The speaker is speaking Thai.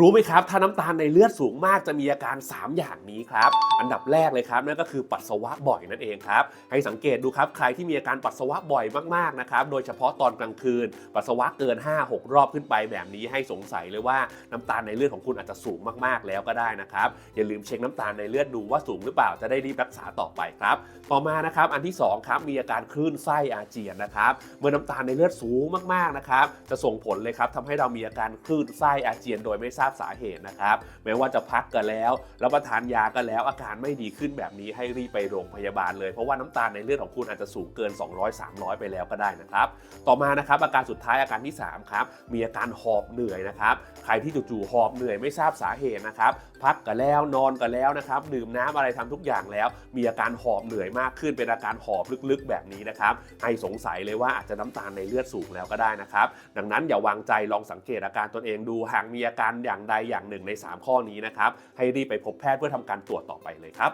รู้ไหมครับ ถ้าน้ำตาลในเลือดสูงมากจะมีอาการ 3 อย่างนี้ครับ อันดับแรกเลยครับนั่นก็คือปัสสาวะบ่อยนั่นเองครับ ให้สังเกตดูครับใครที่มีอาการปัสสาวะบ่อยมากๆนะครับ โดยเฉพาะตอนกลางคืน ปัสสาวะเกิน 5-6 รอบขึ้นไปแบบนี้ให้สงสัยเลยว่าน้ำตาลในเลือดของคุณอาจจะสูงมากๆแล้วก็ได้นะครับ อย่าลืมเช็คน้ำตาลในเลือดดูว่าสูงหรือเปล่าจะได้รีบรักษาต่อไปครับ ต่อมานะครับอันที่สองครับมีอาการคลื่นไส้อาเจียนนะครับ เมื่อน้ำตาลในเลือดสูงมากๆนะครับจะส่งผลเลยครับทำให้เรามีอาการคลื่นไส้อาเจียนโดยไม่ทราบบสาเหตุนะครับแม้ว่าจะพักกันแล้วรับประทานยากันแล้ว อาการไม่ดีขึ้นแบบนี้ให้รีบไปโรงพยาบาลเลย เพราะว่าน้ำตาลในเลือดของคุณอาจจะสูงเกิน 200-300 ไปแล้วก็ได้นะครับ ต่อมานะครับอาการสุดท้ายอาการที่3ครับมีอาการหอบเหนื่อยนะครับใครที่จู่ๆหอบเหนื่อยไม่ทราบสาเหตุนะครับพักกันแล้วนอนกันแล้วนะครับดื่มน้ำอะไรทำทุกอย่างแล้ว มีอาการหอบเหนื่อยมากขึ้นเป็นอาการหอบลึกๆแบบนี้นะครับให้สงสัยเลยว่าอาจจะน้ำตาลในเลือดสูงแล้วก็ได้นะครับ ดังนั้นอย่าวางใจลองสังเกตอาการตนเองดูหากมีอาการอย่างใดอย่างหนึ่งใน 3 ข้อนี้นะครับ ให้รีบไปพบแพทย์เพื่อทำการตรวจต่อไปเลยครับ